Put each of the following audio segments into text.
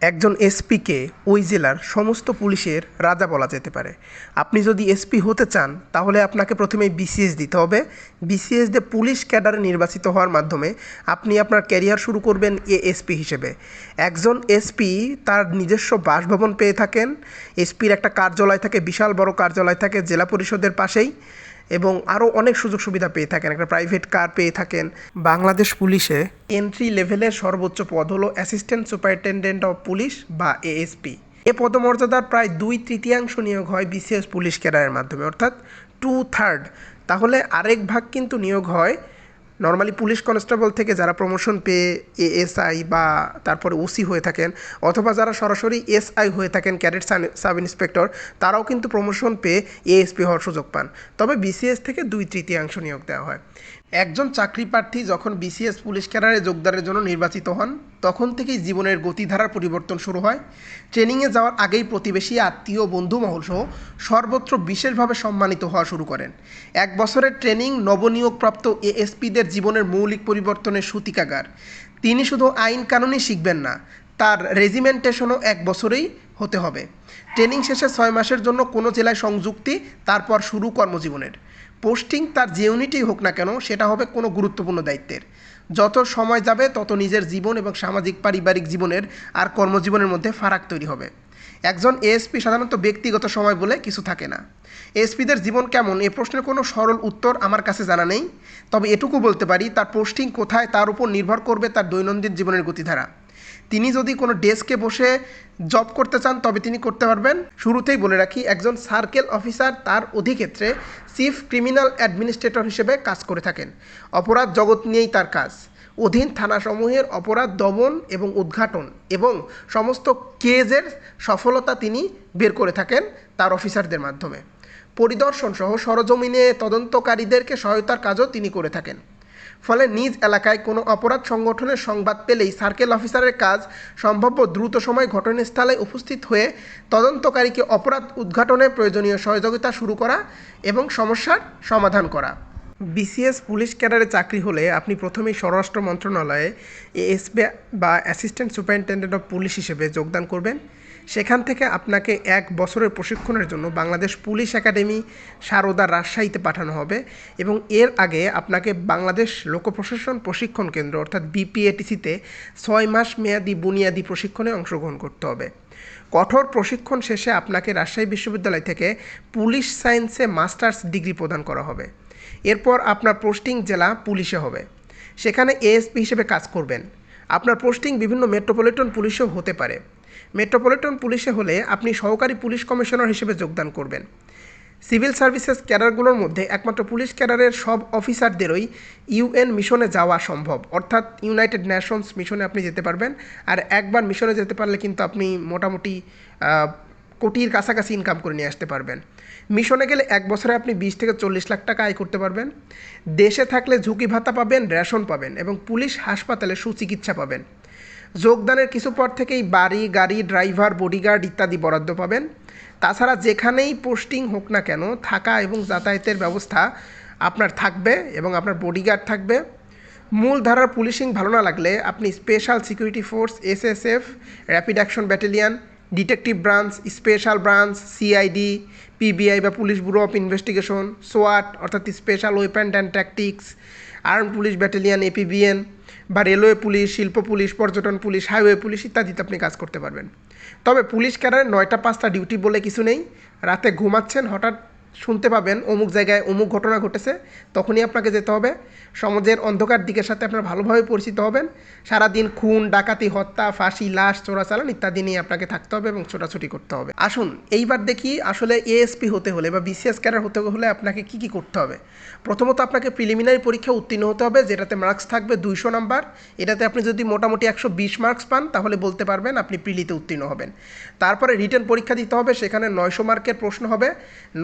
একজন এসপিকে ওই জেলার সমস্ত পুলিশের রাজা বলা যেতে পারে। আপনি যদি এসপি হতে চান, তাহলে আপনাকে প্রথমে বিসিএস দিতে হবে। বিসিএস দিয়ে পুলিশ ক্যাডারে নির্বাচিত হওয়ার মাধ্যমে আপনি আপনার ক্যারিয়ার শুরু করবেন এএসপি হিসেবে। একজন এসপি তার নিজস্ব বাসভবন পেয়ে থাকেন। এসপির একটা কার্যালয় থাকে, বিশাল বড় কার্যালয় থাকে জেলা পরিষদের পাশেই। এবং আরও অনেক সুযোগ সুবিধা পেয়ে থাকেন। একটা প্রাইভেট কার পেয়ে থাকেন। বাংলাদেশ পুলিশে এন্ট্রি লেভেলের সর্বোচ্চ পদ হলো অ্যাসিস্ট্যান্ট সুপারিনটেন্ডেন্ট অফ পুলিশ বা এএসপি এ পদমর্যাদার প্রায় দুই তৃতীয়াংশ নিয়োগ হয় বিসিএস পুলিশ ক্যাডারের মাধ্যমে অর্থাৎ টু থার্ড তাহলে আরেক ভাগ কিন্তু নিয়োগ হয় নর্মালি পুলিশ কনস্টেবল থেকে যারা প্রমোশন পেয়ে এএসআই বা তারপরে ওসি হয়ে থাকেন অথবা যারা সরাসরি এসআই হয়ে থাকেন ক্যাডেট সাব ইন্সপেক্টর তারাও কিন্তু প্রমোশন পেয়ে এএসপি হওয়ার সুযোগ পান। তবে বিসিএস থেকে দুই তৃতীয়াংশ নিয়োগ দেওয়া হয়। একজন চাকরি প্রার্থী যখন বিসিএস পুলিশ ক্যাডারে যোগদানের জন্য নির্বাচিত হন, তখন থেকেই জীবনের গতিধারার পরিবর্তন শুরু হয়। ট্রেনিংয়ে যাওয়ার আগেই প্রতিবেশী, আত্মীয় বন্ধু মহল সহ সর্বত্র বিশেষভাবে সম্মানিত হওয়া শুরু করেন। এক বছরের ট্রেনিং নবনিয়োগপ্রাপ্ত এএসপিদের জীবনের মৌলিক পরিবর্তনের সূতিকাগার। তিনি শুধু আইন কানুনই শিখবেন না, তার রেজিমেন্টেশনও এক বছরেই হতে হবে। ট্রেনিং শেষে ছয় মাসের জন্য কোনো জেলায় সংযুক্তি, তারপর শুরু কর্মজীবনের। পোস্টিং তার যে ইউনিটেই হোক না কেন, সেটা হবে কোনো গুরুত্বপূর্ণ দায়িত্বের। যত সময় যাবে, তত নিজের জীবন এবং সামাজিক পারিবারিক জীবনের আর কর্মজীবনের মধ্যে ফারাক তৈরি হবে। একজন এএসপি সাধারণত ব্যক্তিগত সময় বলে কিছু থাকে না। এএসপিদের জীবন কেমন, এ প্রশ্নের কোনো সরল উত্তর আমার কাছে জানা নেই। তবে এটুকু বলতে পারি, তার পোস্টিং কোথায়, তার উপর নির্ভর করবে তার দৈনন্দিন জীবনের গতিধারা। তিনি যদি কোনো ডেস্কে বসে জব করতে চান, তবে তিনি করতে পারবেন। শুরুতেই বলে রাখি, একজন সার্কেল অফিসার তার অধিক্ষেত্রে চিফ ক্রিমিনাল অ্যাডমিনিস্ট্রেটর হিসেবে কাজ করে থাকেন। অপরাধ জগৎ নিয়েই তার কাজ। অধীন থানাসমূহের অপরাধ দমন এবং উদ্ঘাটন এবং সমস্ত কেজের সফলতা তিনি বের করে থাকেন তার অফিসারদের মাধ্যমে। পরিদর্শন সহ সরজমিনে তদন্তকারীদেরকে সহায়তার কাজও তিনি করে থাকেন। ফলে নিজ এলাকায় কোনো অপরাধ সংগঠনের সংবাদ পেলেই সার্কেল অফিসারের কাজ সম্ভাব্য দ্রুত সময় ঘটনাস্থলে উপস্থিত হয়ে তদন্তকারীকে অপরাধ উদ্ঘাটনে প্রয়োজনীয় সহযোগিতা শুরু করা এবং সমস্যার সমাধান করা। বিসিএস পুলিশ ক্যাডারে চাকরি হলে আপনি প্রথমেই স্বরাষ্ট্র মন্ত্রণালয়ে এএসবি বা অ্যাসিস্ট্যান্ট সুপারিনটেন্ডেন্ট অফ পুলিশ হিসেবে যোগদান করবেন। সেখান থেকে আপনাকে এক বছরের প্রশিক্ষণের জন্য বাংলাদেশ পুলিশ একাডেমি সারদা রাজশাহীতে পাঠানো হবে এবং এর আগে আপনাকে বাংলাদেশ লোক প্রশাসন প্রশিক্ষণ কেন্দ্র অর্থাৎ বিপিএটিসিতে ছয় মাস মেয়াদি বুনিয়াদি প্রশিক্ষণে অংশগ্রহণ করতে হবে। কঠোর প্রশিক্ষণ শেষে আপনাকে রাজশাহী বিশ্ববিদ্যালয় থেকে পুলিশ সায়েন্সে মাস্টার্স ডিগ্রি প্রদান করা হবে। এরপর আপনার পোস্টিং জেলা পুলিশে হবে। সেখানে এএসপি হিসেবে কাজ করবেন। আপনার পোস্টিং বিভিন্ন মেট্রোপলিটন পুলিশেও হতে পারে। মেট্রোপলিটন পুলিশে হলে আপনি সহকারী পুলিশ কমিশনার হিসেবে যোগদান করবেন। সিভিল সার্ভিসেস ক্যাডারগুলোর মধ্যে একমাত্র পুলিশ ক্যাডারের সব অফিসারদেরই ইউএন মিশনে যাওয়া সম্ভব। অর্থাৎ ইউনাইটেড নেশনস মিশনে আপনি যেতে পারবেন। আর একবার মিশনে যেতে পারলে কিন্তু আপনি মোটামুটি কোটির কাছাকাছি ইনকাম করে নিয়ে আসতে পারবেন। মিশনে গেলে এক বছরে আপনি বিশ থেকে চল্লিশ লাখ টাকা আয় করতে পারবেন। দেশে থাকলে ঝুঁকি ভাতা পাবেন, রেশন পাবেন এবং পুলিশ হাসপাতালে সুচিকিৎসা পাবেন। যোগদানের কিছু পর থেকেই বাড়ি, গাড়ি, ড্রাইভার বডিগার্ড ইত্যাদি বরাদ্দ পাবেন। তাছাড়া যেখানেই পোস্টিং হোক না কেন, থাকা এবং যাতায়াতের ব্যবস্থা আপনার থাকবে এবং আপনার বডিগার্ড থাকবে। মূল ধারার পুলিশিং ভালো না লাগলে আপনি special security force S SSF rapid action battalion detective branch special branch CID PBI বা পুলিশ ব্যুরো অফ ইনভেস্টিগেশন সোয়াট অর্থাৎ special weapon and tactics arm police battalion APBN বা রেলওয়ে পুলিশ, শিল্প পুলিশ, পর্যটন পুলিশ, হাইওয়ে পুলিশ ইত্যাদিতে আপনি কাজ করতে পারবেন। তবে পুলিশ ক্যাডারে নয়টা, পাঁচটা ডিউটি বলে কিছু নেই। রাতে ঘুমাচ্ছেন, হঠাৎ শুনতে পাবেন, অমুক জায়গায় অমুক ঘটনা ঘটেছে, তখনই আপনাকে যেতে হবে। সমাজের অন্ধকার দিকের সাথে আপনার ভালোভাবে পরিচিত হবেন। সারাদিন খুন, ডাকাতি, হত্যা, ফাঁসি, লাশ, চোরাচালান ইত্যাদি নিয়ে আপনাকে থাকতে হবে এবং ছোটাছুটি করতে হবে। আসুন, এইবার দেখি আসলে এএসপি হতে হলে বা বিসিএস ক্যাডার হতে হলে আপনাকে কি কি করতে হবে। প্রথমত আপনাকে প্রিলিমিনারি পরীক্ষা উত্তীর্ণ হতে হবে, যেটাতে মার্কস থাকবে দুইশো নাম্বার। এটাতে আপনি যদি মোটামুটি একশো বিশ মার্কস পান, তাহলে বলতে পারবেন আপনি প্রিলিতে উত্তীর্ণ হবেন। তারপরে রিটার্ন পরীক্ষা দিতে হবে, সেখানে নয়শো মার্কের প্রশ্ন হবে।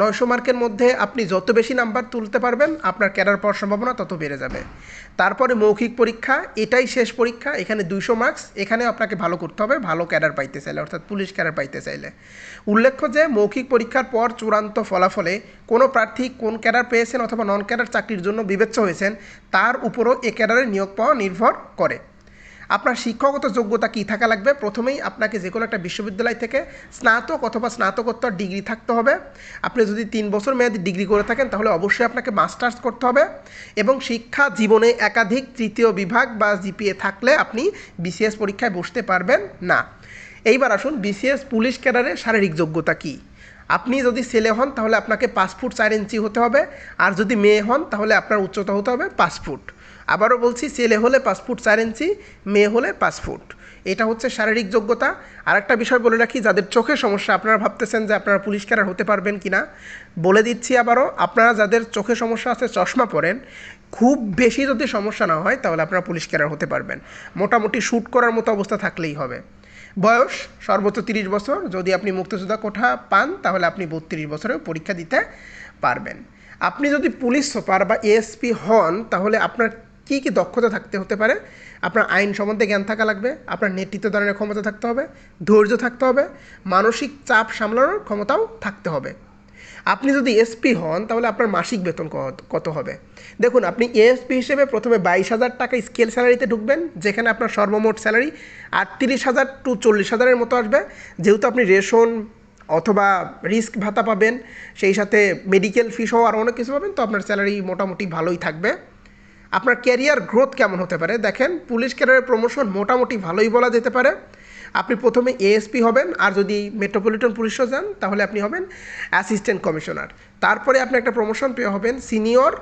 নয়শো মার্কের মধ্যে আপনি যত বেশি নাম্বার তুলতে পারবেন, আপনার ক্যাডার পাওয়ার সম্ভাবনা তত বেড়ে যাবে। তারপরে মৌখিক পরীক্ষা, এটাই শেষ পরীক্ষা, এখানে দুইশো মার্কস এখানে আপনাকে ভালো করতে হবে, ভালো ক্যাডার পাইতে চাইলে, অর্থাৎ পুলিশ ক্যাডার পাইতে চাইলে। উল্লেখ্য যে, মৌখিক পরীক্ষার পর চূড়ান্ত ফলাফলে কোনো প্রার্থী কোন ক্যাডার পেয়েছেন অথবা নন ক্যাডার চাকরির জন্য বিবেচ্য হয়েছেন, তার উপরও এ ক্যাডারে নিয়োগ পাওয়া নির্ভর করে। আপনার শিক্ষাগত যোগ্যতা কী থাকা লাগবে? প্রথমেই আপনাকে যে কোনো একটা বিশ্ববিদ্যালয় থেকে স্নাতক অথবা স্নাতকোত্তর ডিগ্রি থাকতে হবে। আপনি যদি তিন বছর মেয়াদি ডিগ্রি করে থাকেন, তাহলে অবশ্যই আপনাকে মাস্টার্স করতে হবে এবং শিক্ষা জীবনে একাধিক তৃতীয় বিভাগ বা জিপিএ থাকলে আপনি বিসিএস পরীক্ষায় বসতে পারবেন না। এইবার আসুন, বিসিএস পুলিশ ক্যাডারে শারীরিক যোগ্যতা কী? আপনি যদি ছেলে হন, তাহলে আপনাকে পাঁচ ফুট চার ইঞ্চি হতে হবে। আর যদি মেয়ে হন, তাহলে আপনার উচ্চতা হতে হবে পাঁচ আবারও বলছি, ছেলে হলে পাঁচ ফুট চার ইঞ্চি, মেয়ে হলে পাঁচ ফুট। এটা হচ্ছে শারীরিক যোগ্যতা। আর একটা বিষয় বলে রাখি, যাদের চোখের সমস্যা, আপনারা ভাবতেছেন যে আপনারা পুলিশ ক্যাডার হতে পারবেন কি না বলে দিচ্ছি আবারও, আপনারা যাদের চোখে সমস্যা আছে, চশমা পরেন। খুব বেশি যদি সমস্যা না হয়, তাহলে আপনারা পুলিশ ক্যাডার হতে পারবেন। মোটামুটি শ্যুট করার মতো অবস্থা থাকলেই হবে। বয়স সর্বোচ্চ তিরিশ বছর। যদি আপনি মুক্তিযোদ্ধা কোঠা পান, তাহলে আপনি বত্রিশ বছরেও পরীক্ষা দিতে পারবেন। আপনি যদি পুলিশ সুপার বা এএসপি হন, তাহলে আপনার কী কী দক্ষতা থাকতে হতে পারে? আপনার আইন সম্বন্ধে জ্ঞান থাকা লাগবে, আপনার নেতৃত্ব দানের ক্ষমতা থাকতে হবে, ধৈর্য থাকতে হবে, মানসিক চাপ সামলানোর ক্ষমতাও থাকতে হবে। আপনি যদি এসপি হন, তাহলে আপনার মাসিক বেতন কত- হবে? দেখুন, আপনি এএসপি হিসেবে প্রথমে বাইশ হাজার টাকা স্কেল স্যালারিতে ঢুকবেন, যেখানে আপনার সর্বমোট স্যালারি আটত্রিশ হাজার টু চল্লিশ হাজারের মতো আসবে। যেহেতু আপনি রেশন অথবা রিস্ক ভাতা পাবেন, সেই সাথে মেডিকেল ফি সহ আরও অনেক কিছু পাবেন, তো আপনার স্যালারি মোটামুটি ভালোই থাকবে। আপনার ক্যারিয়ার গ্রোথ কেমন হতে পারে? দেখেন, পুলিশ ক্যারিয়ারের প্রমোশন মোটামুটি ভালোই বলা যেতে পারে। আপনি প্রথমে এএসপি হবেন, আর যদি মেট্রোপলিটন পুলিশও যান, তাহলে আপনি হবেন অ্যাসিস্ট্যান্ট কমিশনার তারপরে আপনি একটা প্রমোশন পেয়ে হবেন সিনিয়র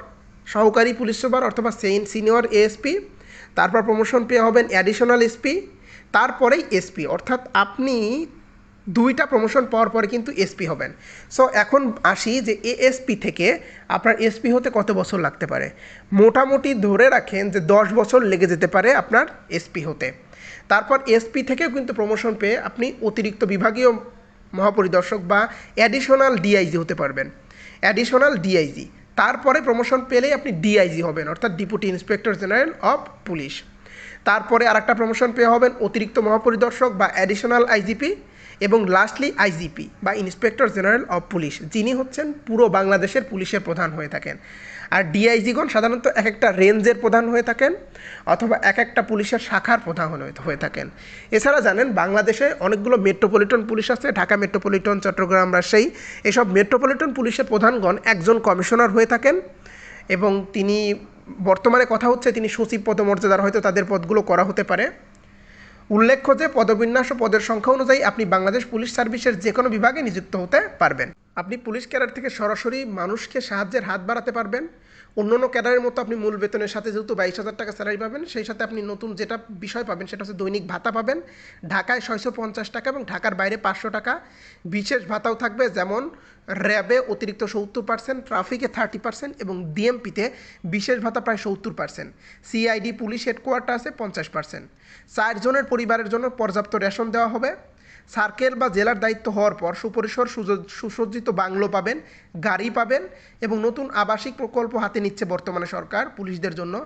সহকারী পুলিশ সুপার অথবা সিনিয়র এএসপি তারপর প্রমোশন পেয়ে হবেন অ্যাডিশনাল এসপি তারপরেই এসপি অর্থাৎ আপনি দুইটা প্রমোশন পাওয়ার পরে কিন্তু এসপি হবেন। সো এখন আসি যে এএসপি থেকে আপনার এসপি হতে কত বছর লাগতে পারে? মোটামুটি ধরে রাখেন যে দশ বছর লেগে যেতে পারে আপনার এসপি হতে। তারপর এসপি থেকেও কিন্তু প্রমোশন পেয়ে আপনি অতিরিক্ত বিভাগীয় মহাপরিদর্শক বা অ্যাডিশনাল ডিআইজি হতে পারবেন। অ্যাডিশনাল ডিআইজি তারপরে প্রমোশন পেলেই আপনি ডিআইজি হবেন, অর্থাৎ deputy inspector general of police তারপরে আরেকটা প্রমোশন পেয়ে হবেন অতিরিক্ত মহাপরিদর্শক বা অ্যাডিশনাল আইজিপি এবং লাস্টলি আইজিপি বা ইন্সপেক্টর জেনারেল অফ পুলিশ যিনি হচ্ছেন পুরো বাংলাদেশের পুলিশের প্রধান হয়ে থাকেন। আর ডিআইজিগণ সাধারণত এক একটা রেঞ্জের প্রধান হয়ে থাকেন, অথবা এক একটা পুলিশের শাখার প্রধান হয়ে- থাকেন। এছাড়া জানেন, বাংলাদেশে অনেকগুলো মেট্রোপলিটন পুলিশ আছে, ঢাকা মেট্রোপলিটন চট্টগ্রাম, রাজশাহী, এসব মেট্রোপলিটন পুলিশের প্রধানগণ একজন কমিশনার হয়ে থাকেন এবং তিনি বর্তমানে কথা হচ্ছে তিনি সচিব পদমর্যাদার হয়তো তাদের পদগুলো করা হতে পারে। উল্লেখ্য যে পদবিন্যাস ও পদের সংখ্যা অনুযায়ী আপনি বাংলাদেশ পুলিশ সার্ভিসের যে কোনো বিভাগে নিযুক্ত হতে পারবেন। আপনি পুলিশ ক্যাডার থেকে সরাসরি মানুষকে সাহায্যের হাত বাড়াতে পারবেন। অন্য অন্য ক্যাডারের মতো আপনি মূল বেতনের সাথে যেহেতু বাইশ হাজার টাকা স্যালারি পাবেন, সেই সাথে আপনি নতুন যেটা বিষয় পাবেন সেটা হচ্ছে দৈনিক ভাতা পাবেন। ঢাকায় ছয়শো পঞ্চাশ টাকা এবং ঢাকার বাইরে পাঁচশো টাকা। বিশেষ ভাতাও থাকবে যেমন র্যাবে অতিরিক্ত সত্তর পার্সেন্ট ট্রাফিকে থার্টি পার্সেন্ট এবং ডিএমপিতে বিশেষ ভাতা প্রায় সত্তর পার্সেন্ট সিআইডি পুলিশ হেডকোয়ার্টার আছে পঞ্চাশ পার্সেন্ট চারজনের পরিবারের জন্য পর্যাপ্ত রেশন দেওয়া হবে। সার্কেল বা জেলার দায়িত্ব হওয়ার পর সুপরিসর সুজ- সুসজ্জিত বাংলো পাবেন, গাড়ি পাবেন এবং নতুন আবাসিক প্রকল্প হাতে নিচ্ছে বর্তমানে সরকার পুলিশদের জন্য।